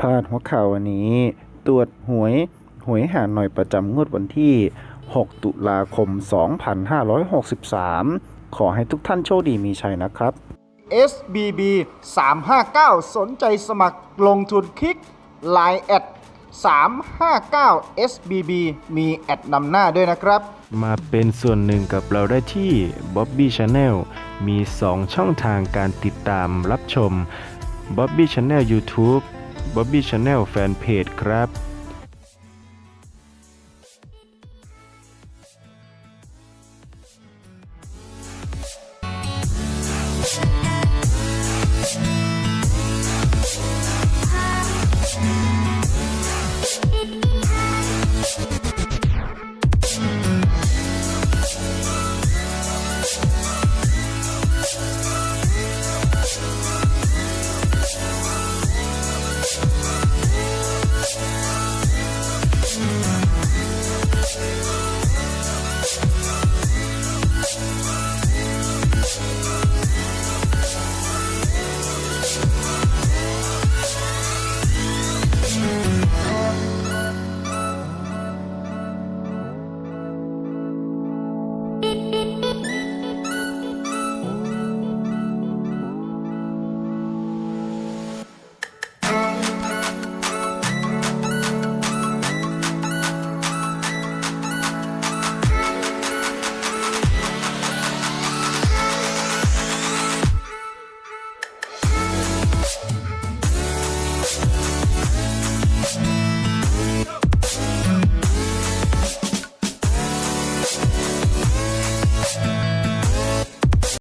พาดหัวข่าววันนี้ ตรวจหวย หวยหาหน่อยประจำงวดวันที่ 6 ตุลาคม 2563 ขอให้ทุกท่านโชคดีมีชัยนะครับ SBB 359 สนใจสมัครลงทุนคลิก Line แอด359 SBB มีแอดนำหน้าด้วยนะครับ มาเป็นส่วนหนึ่งกับเราได้ที่ Bobby Channel มี 2 ช่องทางการติดตามรับชม Bobby Channel YouTube Bobby Channel Fanpage ครับ